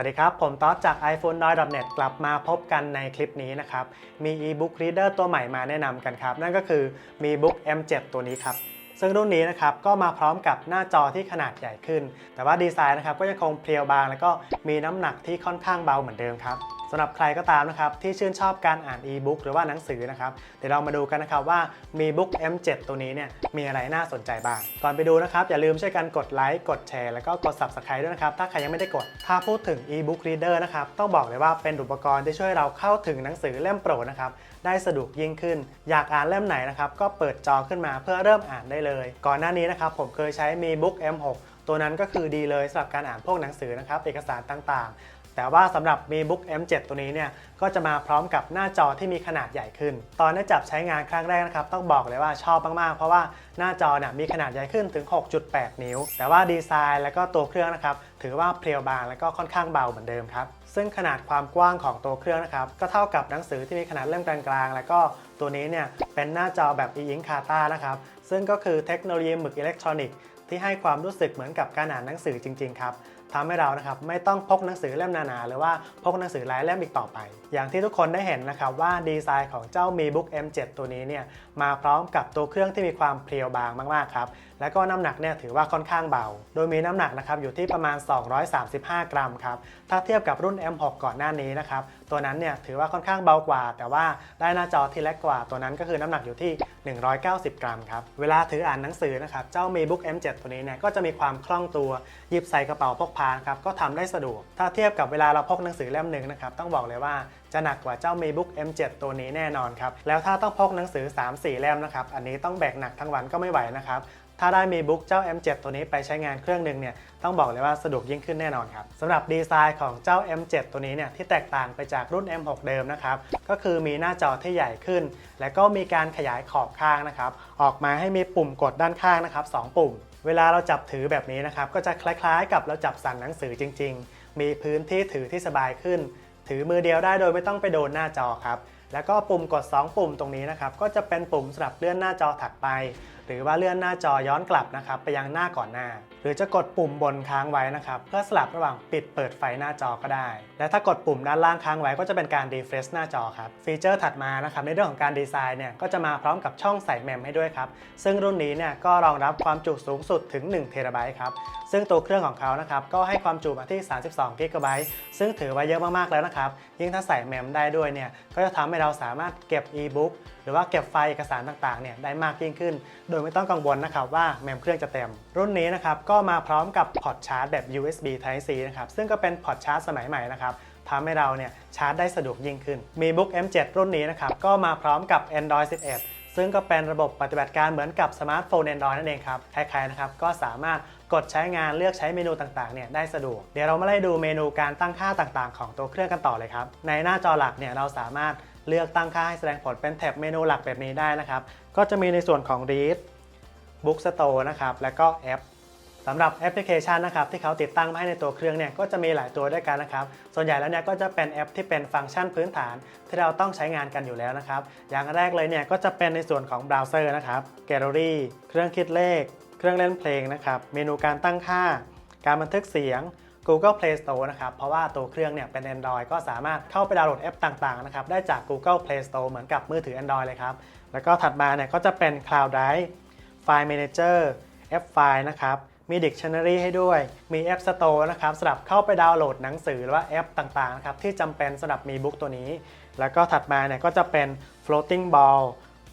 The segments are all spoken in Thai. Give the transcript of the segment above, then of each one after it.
วัสดีครับ ผมต๊อดจาก iPhone n o i n e t กลับมาพบกันในคลิปนี้นะครับ มี e-book reader ตัวใหม่มาแนะนำกันครับ นั่นก็คือมี Book M7 ตัวนี้ครับ ซึ่งรุ่นนี้นะครับก็มาพร้อมกับหน้าจอที่ขนาดใหญ่ขึ้น แต่ว่าดีไซน์นะครับก็ยังคงเพรียวบาง แล้วก็มีน้ำหนักที่ค่อนข้างเบาเหมือนเดิมครับ สำหรับใครก็ตามนะครับที่ชื่นชอบการอ่าน e-book หรือว่าหนังสือนะครับเดี๋ยวเรามาดูกันนะครับว่ามี Book M7 ตัวนี้เนี่ยมีอะไรน่าสนใจบ้าง ก่อนไปดูนะครับ อย่าลืมช่วยกันกดไลค์กดแชร์แล้วก็กด Subscribe ด้วยนะครับ ถ้าใครยังไม่ได้กด ถ้าพูดถึง e-book reader นะครับ ต้องบอกเลยว่าเป็นอุปกรณ์ที่ช่วยเราเข้าถึงหนังสือเล่มโปรดนะครับได้สะดวกยิ่งขึ้น อยากอ่านเล่มไหนนะครับก็เปิดจอขึ้นมาเพื่อเริ่มอ่านได้เลย ก่อนหน้านี้นะครับผมเคยใช้มี Book M6 ตัวนั้นก็คือดีเลยสำหรับการอ่านพวกหนังสือนะครับเอกสารต่างๆ แต่ว่าสำหรับมี Book M7 ตัวนี้เนี่ยก็จะมาพร้อมกับหน้าจอที่มีขนาดใหญ่ขึ้น ตอนได้จับใช้งานครั้งแรกนะครับต้องบอกเลยว่าชอบมากๆ เพราะว่าหน้าจอเนี่ยมีขนาดใหญ่ขึ้นถึง 6.8 นิ้ว แต่ว่าดีไซน์แล้วก็ตัวเครื่องนะครับถือว่าเพรียวบางแล้วก็ค่อนข้างเบาเหมือนเดิมครับซึ่งขนาดความกว้างของตัวเครื่องนะครับก็เท่ากับหนังสือที่มีขนาดเล่มกลางๆ แล้วก็ตัวนี้เนี่ยเป็นหน้าจอแบบ e-ink Kata นะครับซึ่งก็คือเทคโนโลยีหมึกอิเล็กทรอนิกส์ที่ให้ความรู้สึกเหมือนกับการอ่านหนังสือจริงๆครับ ทำให้เรานะครับไม่ต้องพกหนังสือเล่มหนาๆหรือว่าพกหนังสือหลายเล่มอีกต่อไป อย่างที่ทุกคนได้เห็นนะครับว่าดีไซน์ของเจ้า Mi Book M7 ตัวนี้เนี่ยมาพร้อมกับตัวเครื่องที่มีความเพรียวบางมากๆครับ และก็น้ำหนักเนี่ยถือว่าค่อนข้างเบา โดยมีน้ำหนักนะครับอยู่ที่ประมาณ 235 กรัมครับ ถ้าเทียบกับรุ่น M6 ก่อนหน้านี้นะครับ ตัวนั้นเนี่ยถือว่าค่อนข้างเบากว่า แต่ว่าได้หน้าจอที่เล็กกว่า ตัวนั้นก็คือน้ำหนักอยู่ที่ 190 กรัมครับ เวลาถืออ่านหนังสือนะครับ เจ้า Mi Book M7 ตัวนี้เนี่ยก็จะมีความคล่องตัว หยิบใส่กระเป๋าพกพาครับ ก็ทำได้สะดวก ถ้าเทียบกับเวลาเราพกหนังสือเล่มหนึ่งนะครับ ต้องบอกเลยว่าจะหนักกว่าเจ้า Mi Book M7 ตัวนี้แน่นอนครับ แล้วถ้าต้องพกหนังสือ 3-4 เล่มนะครับ อันนี้ต้องแบกหนักทั้งวันก็ไม่ไหวนะครับ ถ้าได้มีบุ๊กเจ้า M7 ตัวนี้ไปใช้งานเครื่องหนึ่งเนี่ยต้องบอกเลยว่าสะดวกยิ่งขึ้นแน่นอนครับสำหรับดีไซน์ของเจ้า M7 ตัวนี้เนี่ยที่แตกต่างไปจากรุ่น M6 เดิมนะครับก็คือมีหน้าจอที่ใหญ่ขึ้น และก็มีการขยายขอบข้างนะครับออกมาให้มีปุ่มกดด้านข้างนะครับ2ปุ่ม เวลาเราจับถือแบบนี้นะครับก็จะคล้ายๆ กับเราจับสั่นหนังสือจริง ๆ มีพื้นที่ถือที่สบายขึ้น ถือมือเดียวได้โดยไม่ต้องไปโดนหน้าจอครับแล้วก็ปุ่มกด 2 ปุ่มตรงนี้นะครับก็จะเป็นปุ่มสำหรับเลื่อนหน้าจอถัดไป หรือว่าเลื่อนหน้าจอย้อนกลับนะครับไปยังหน้าก่อนหน้าหรือจะกดปุ่มบนค้างไว้นะครับเพื่อสลับระหว่างปิดเปิดไฟหน้าจอก็ได้ และถ้ากดปุ่มด้านล่างค้างไว้ก็จะเป็นการ refresh หน้าจอครับฟีเจอร์ถัดมานะครับในเรื่องของการดีไซน์เนี่ยก็จะมาพร้อมกับช่องใส่เมมให้ด้วยครับซึ่งรุ่นนี้เนี่ยก็รองรับความจุสูงสุดถึง1เทราไบต์ครับซึ่งตัวเครื่องของเขานะครับก็ให้ความจุมาที่ 32 g b ซึ่งถือว่าเยอะมากๆแล้วนะครับยิ่งถ้าใส่เมมได้ด้วยเนี่ยก็จะทำให้เราสามารถเก็บ e-book หรือว่าเก็บไฟล์เอกสารต่างๆเนี่ยได้มากยิ่งขึ้น โดยไม่ต้องกังวลนะครับว่าแมมเครื่องจะเต็ม รุ่นนี้นะครับก็มาพร้อมกับพอร์ตชาร์จแบบ USB Type C นะครับซึ่งก็เป็นพอร์ตชาร์จสมัยใหม่นะครับทำให้เราเนี่ยชาร์จได้สะดวกยิ่งขึ้น มี Book M7 รุ่นนี้นะครับก็มาพร้อมกับ Android 11 ซึ่งก็เป็นระบบปฏิบัติการเหมือนกับสมาร์ทโฟน Android นั่นเองครับใครๆนะครับก็สามารถกดใช้งานเลือกใช้เมนูต่างๆเนี่ยได้สะดวก เดี๋ยวเรามาไล่ดูเมนูการตั้งค่าต่างๆ ของตัวเครื่องกันต่อเลยครับ ในหน้าจอหลักเนี่ยเราสามารถเลือกตั้งค่าให้แสดงผลเป็นแท็บเมนูหลักแบบนี้ได้นะครับ ก็จะมีในส่วนของ Read Book Store นะครับ แล้วก็แอป สำหรับแอปพลิเคชันนะครับที่เขาติดตั้งมาให้ในตัวเครื่องเนี่ยก็จะมีหลายตัวด้วยกันนะครับ ส่วนใหญ่แล้วเนี่ยก็จะเป็นแอปที่เป็นฟังก์ชันพื้นฐานที่เราต้องใช้งานกันอยู่แล้วนะครับ อย่างแรกเลยเนี่ยก็จะเป็นในส่วนของเบราว์เซอร์นะครับแกลเลอรี่เครื่องคิดเลข เครื่องเล่นเพลงนะครับเมนูการตั้งค่า การบันทึกเสียง Google Play Store นะครับ เพราะว่าตัวเครื่องเนี่ยเป็น Android ก็สามารถเข้าไปดาวน์โหลดแอปต่างๆนะครับได้จาก Google Play Store เหมือนกับมือถือ Android เลยครับ แล้วก็ถัดมาเนี่ยก็จะเป็น Cloud Drive File Manager App File นะครับ มี Dictionary ให้ด้วย มี App Store นะครับสำหรับเข้าไปดาวน์โหลดหนังสือหรือว่าแอปต่างๆนะครับที่จำเป็นสำหรับมีบุ๊กตัวนี้ แล้วก็ถัดมาเนี่ยก็จะเป็น Floating Ball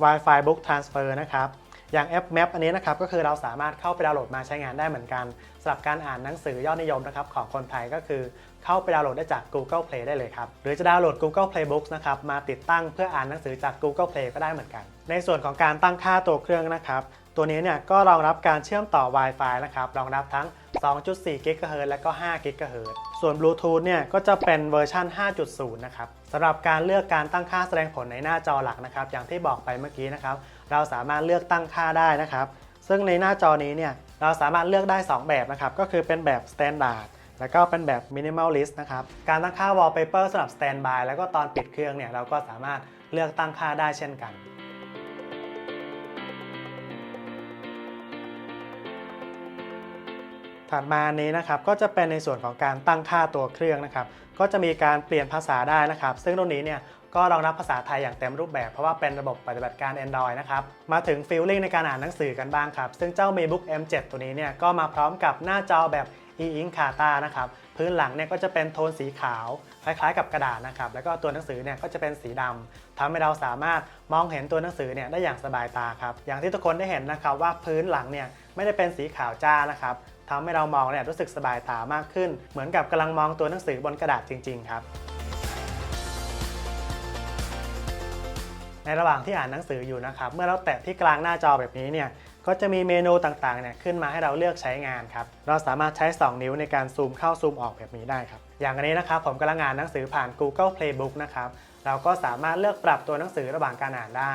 Wi-Fi Book Transfer นะครับอย่างแอป Map อันนี้นะครับก็คือเราสามารถเข้าไปดาวน์โหลดมาใช้งานได้เหมือนกันสำหรับการอ่านหนังสือยอดนิยมนะครับของคนไทยก็คือเข้าไปดาวน์โหลดได้จาก Google Play ได้เลยครับ หรือจะดาวน์โหลด Google Play Books นะครับมาติดตั้งเพื่ออ่านหนังสือจาก Google Play ก็ได้เหมือนกัน ในส่วนของการตั้งค่าตัวเครื่องนะครับ ตัวนี้เนี่ยก็รองรับการเชื่อมต่อ Wi-Fi นะครับรองรับทั้ง 2.4 GHz และก็ 5 GHz ส่วน Bluetooth เนี่ยก็จะเป็นเวอร์ชัน5.0 นะครับสำหรับการเลือกการตั้งค่าแสดงผลในหน้าจอหลักนะครับ อย่างที่บอกไปเมื่อกี้นะครับ เราสามารถเลือกตั้งค่าได้นะครับ ซึ่งในหน้าจอนี้เนี่ยเราสามารถเลือกได้ 2 แบบนะครับ ก็คือเป็นแบบ Standard แล้วก็เป็นแบบ Minimalist นะครับ การตั้งค่า Wallpaper สำหรับ Standby แล้วก็ตอนปิดเครื่องเนี่ยเราก็สามารถเลือกตั้งค่าได้เช่นกันน ถัดมานี้นะครับก็จะเป็นในส่วนของการตั้งค่าตัวเครื่องนะครับ ก็จะมีการเปลี่ยนภาษาได้นะครับ ซึ่งรุ่นนี้เนี่ยก็รองรับภาษาไทยอย่างเต็มรูปแบบ เพราะว่าเป็นระบบปฏิบัติการ Android นะครับ มาถึงฟิลลิ่งในการอ่านหนังสือกันบ้างครับ ซึ่งเจ้า MacBook M7 ตัวนี้เนี่ยก็มาพร้อมกับหน้าจอแบบ e-ink Kata นะครับพื้นหลังเนี่ยก็จะเป็นโทนสีขาว คล้ายๆ กับกระดาษนะครับแล้วก็ตัวหนังสือเนี่ยก็จะเป็นสีดำทำให้เราสามารถมองเห็นตัวหนังสือเนี่ยได้อย่างสบายตาครับอย่างที่ทุกคนได้เห็นนะครับว่าพื้นหลังเนี่ยไม่ได้เป็นสีขาวจ้านะครับทำให้เรามองเนี่ยรู้สึกสบายตามากขึ้น เหมือนกับกำลังมองตัวหนังสือบนกระดาษจริง ๆ ครับในระหว่างที่อ่านหนังสืออยู่นะครับ เมื่อเราแตะที่กลางหน้าจอแบบนี้เนี่ย ก็จะมีเมนูต่างๆเนี่ยขึ้นมาให้เราเลือกใช้งานครับ เราสามารถใช้ 2 นิ้วในการซูมเข้าซูมออกแบบนี้ได้ครับ อย่างนนี้นะครับผมกำลังอ่านหนังสือผ่าน Google Playbook นะครับ เราก็สามารถเลือกปรับตัวหนังสือระหว่างการอ่านได้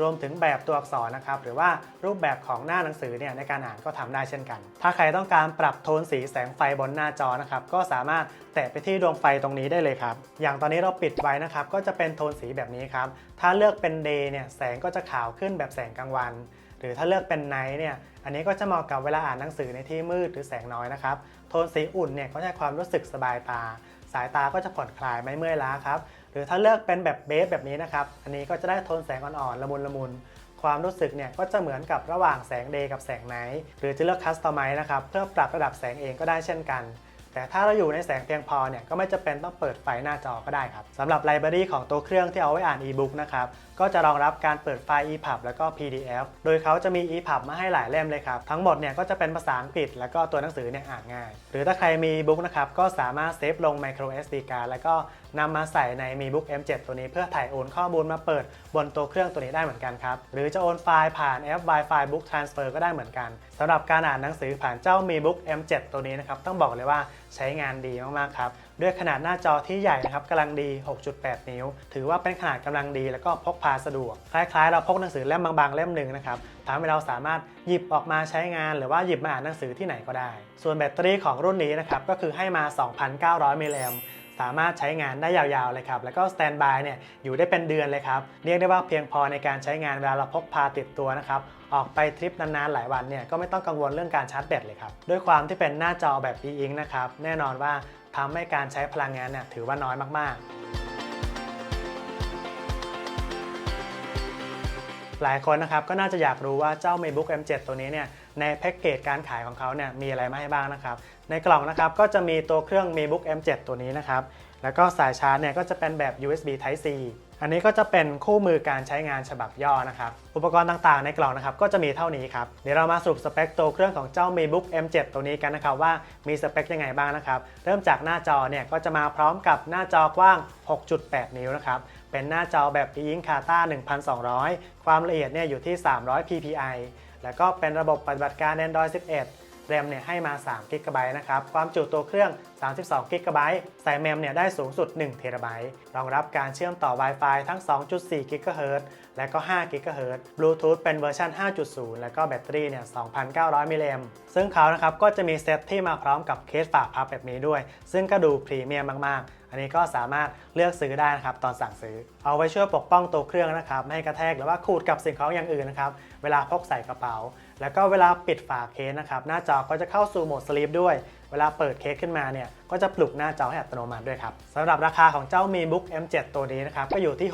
รวมถึงแบบตัวอักษรนะครับ หรือว่ารูปแบบของหน้าหนังสือเนี่ยในการอ่านก็ทำได้เช่นกัน ถ้าใครต้องการปรับโทนสีแสงไฟบนหน้าจอนะครับ ก็สามารถแตะไปที่ดวงไฟตรงนี้ได้เลยครับ อย่างตอนนี้เราปิดไว้นะครับ ก็จะเป็นโทนสีแบบนี้ครับ ถ้าเลือกเป็น day เนี่ยแสงก็จะขาวขึ้นแบบแสงกลางวัน หรือถ้าเลือกเป็น night เนี่ยอันนี้ก็จะเหมาะกับเวลาอ่านหนังสือในที่มืดหรือแสงน้อยนะครับโทนสีอุ่นเนี่ยก็จะความรู้สึกสบายตา สายตาก็จะผ่อนคลายไม่เมื่อยล้าครับหรือถ้าเลือกเป็นแบบเบสแบบนี้นะครับอันนี้ก็จะได้โทนแสงอ่อนๆละมุนละมุนความรู้สึกเนี่ยก็จะเหมือนกับระหว่างแสงเดย์กับแสงไนท์หรือจะเลือกคัสตอมไมซ์นะครับเพื่อปรับระดับแสงเองก็ได้เช่นกัน แต่ถ้าเราอยู่ในแสงเพียงพอเนี่ยก็ไม่จำเป็นต้องเปิดไฟหน้าจอก็ได้ครับสำหรับไลบรารีของตัวเครื่องที่เอาไว้อ่านอีบุ๊กนะครับก็จะรองรับการเปิดไฟล์ EPUB แล้วก็ PDF โดยเขาจะมี EPUB มาให้หลายเล่มเลยครับ ทั้งหมดเนี่ยก็จะเป็นภาษาอังกฤษ แล้วก็ตัวหนังสือเนี่ยอ่านง่าย หรือถ้าใครมี e-book นะครับก็สามารถเซฟลง micro SD card แล้วก็นำมาใส่ใน Mi Book M7 ตัวนี้เพื่อถ่ายโอนข้อมูลมาเปิดบนตัวเครื่องตัวนี้ได้เหมือนกันครับหรือจะโอนไฟล์ผ่านแอป Wi-Fi Book Transfer ก็ได้เหมือนกันำหรับการอ่านหนังสือผ่านเจ้า Mi Book M7 ตัวนี้นะครับต้องบอกเลยว่าใช้งานดีมากๆครับด้วยขนาดหน้าจอที่ใหญ่นะครับกำลังดี 6.8 นิ้ว ถือว่าเป็นขนาดกำลังดีแล้วก็พกพาสะดวก คล้ายๆ เราพกหนังสือเล่มบางๆเล่มหนึ่งนะครับทำให้เราสามารถหยิบออกมาใช้งาน หรือว่าหยิบมาอ่านหนังสือที่ไหนก็ได้ ส่วนแบตเตอรี่ของรุ่นนี้นะครับก็คือให้มา 2,900 มิลลิแอมป์ สามารถใช้งานได้ยาวๆเลยครับ แล้วก็สแตนบายเนี่ยอยู่ได้เป็นเดือนเลยครับ เรียกได้ว่าเพียงพอในการใช้งานเวลาเราพกพาติดตัวนะครับ ออกไปทริปนานๆหลายวันเนี่ยก็ไม่ต้องกังวลเรื่องการชาร์จแบตเลยครับ ด้วยความที่เป็นหน้าจอแบบ e-ink นะครับ แน่นอนว่าทำให้การใช้พลังงานเนี่ยถือว่าน้อยมากๆ หลายคนนะครับก็น่าจะอยากรู้ว่าเจ้า MacBook M7 ตัวนี้เนี่ยในแพ็กเกจการขายของเขาเนี่ยมีอะไรมาให้บ้างนะครับ ในกล่องนะครับก็จะมีตัวเครื่อง MacBook M7 ตัวนี้นะครับ แล้วก็สายชาร์จเนี่ยก็จะเป็นแบบ USB Type C อันนี้ก็จะเป็นคู่มือการใช้งานฉบับย่อนะครับ อุปกรณ์ต่างๆในกล่องนะครับก็จะมีเท่านี้ครับ เดี๋ยวเรามาสรุปสเปคตัวเครื่องของเจ้า MacBook M7 ตัวนี้กันนะครับว่ามีสเปคยังไงบ้างนะครับ เริ่มจากหน้าจอเนี่ยก็จะมาพร้อมกับหน้าจอกว้าง 6.8 นิ้วนะครับ เป็นหน้าจอแบบ e-ink Kata 1200 ความละเอียดเนี่ยอยู่ที่ 300 ppi แล้วก็เป็นระบบปฏิบัติการ Android 11 แรมเนี่ยให้มา3 g b นะครับ ความจุตัวเครื่อง 32 g b ใส่เมมเนี่ยได้สูงสุด 1 t b รองรับการเชื่อมต่อ Wi-Fi ทั้ง 2.4 GHz และก็ 5 GHz Bluetooth เป็นเวอร์ชัน5.0 และก็แบตเตอรี่เนี่ย 2,900 มิลลิแอมซึ่งเขานะครับก็จะมีเซตที่มาพร้อมกับเคสฝาพับแบบนี้ด้วย ซึ่งก็ดูพรีเมียมมาก ๆ อันนี้ก็สามารถเลือกซื้อได้นะครับตอนสั่งซื้อเอาไว้ช่วยปกป้องตัวเครื่องนะครับไม่ให้กระแทกหรือว่าขูดกับสิ่งของอย่างอื่นนะครับเวลาพกใส่กระเป๋า แล้วก็เวลาปิดฝาเคสนะครับหน้าจอก็จะเข้าสู่โหมดสลีปด้วย เวลาเปิดเคสขึ้นมาเนี่ยก็จะปลุกหน้าจอให้อัตโนมัติด้วยครับสำหรับราคาของเจ้า Mi Book M7 ตัวนี้นะครับก็อยู่ที่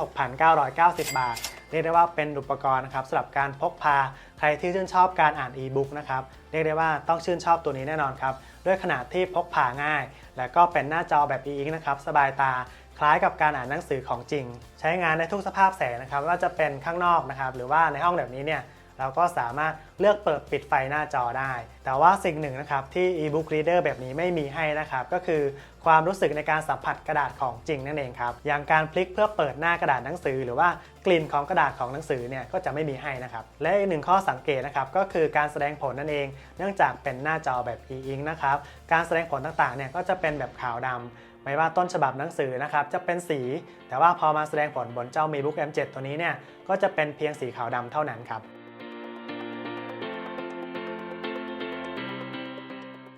6,990 บาทเรียกได้ว่าเป็นอุปกรณ์นะครับสำหรับการพกพาใครที่ชื่นชอบการอ่านอีบุ๊กนะครับเรียกได้ว่าต้องชื่นชอบตัวนี้แน่นอนครับด้วยขนาดที่พกพาง่าย และก็เป็นหน้าจอแบบ e-ink นะครับสบายตา คล้ายกับการอ่านหนังสือของจริง ใช้งานในทุกสภาพแสงนะครับว่าจะเป็นข้างนอกนะครับ หรือว่าในห้องแบบนี้เนี่ยเราก็สามารถเลือกเปิดปิดไฟหน้าจอได้ แต่ว่าสิ่งหนึ่งนะครับที่ e-book reader แบบนี้ไม่มีให้นะครับ ก็คือความรู้สึกในการสัมผัสกระดาษของจริงนั่นเองครับ อย่างการพลิกเพื่อเปิดหน้ากระดาษหนังสือ หรือว่ากลิ่นของกระดาษของหนังสือเนี่ยก็จะไม่มีให้นะครับ และอีกหนึ่งข้อสังเกตนะครับก็คือการแสดงผลนั่นเอง เนื่องจากเป็นหน้าจอแบบ e-ink นะครับ การแสดงผลต่างๆเนี่ยก็จะเป็นแบบขาวดำ ไม่ว่าต้นฉบับหนังสือนะครับจะเป็นสี แต่ว่าพอมาแสดงผลบนเจ้า MacBook M7 ตัวนี้เนี่ยก็จะเป็นเพียงสีขาวดำเท่านั้นครับ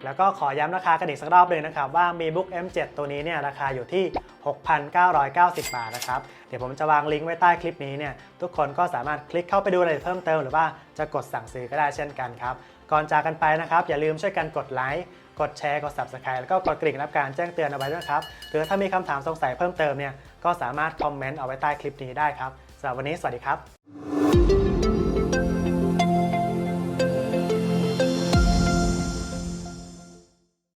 แล้วก็ขอย้ำราคากันอีกสักรอบเลยนะครับว่ามีบุ๊ก M7 ตัวนี้เนี่ยราคาอยู่ที่ 6,990 บาทนะครับ เดี๋ยวผมจะวางลิงก์ไว้ใต้คลิปนี้เนี่ยทุกคนก็สามารถคลิกเข้าไปดูรายละเอียดเพิ่มเติมหรือว่าจะกดสั่งซื้อก็ได้เช่นกันครับ ก่อนจากกันไปนะครับ อย่าลืมช่วยกันกดไลค์ กดแชร์ กด Subscribe แล้วก็กดกริ่งรับการแจ้งเตือนเอาไว้ด้วยครับ หรือถ้ามีคำถามสงสัยเพิ่มเติมเนี่ยก็สามารถคอมเมนต์เอาไว้ใต้คลิปนี้ได้ครับสำหรับวันนี้สวัสดีครับ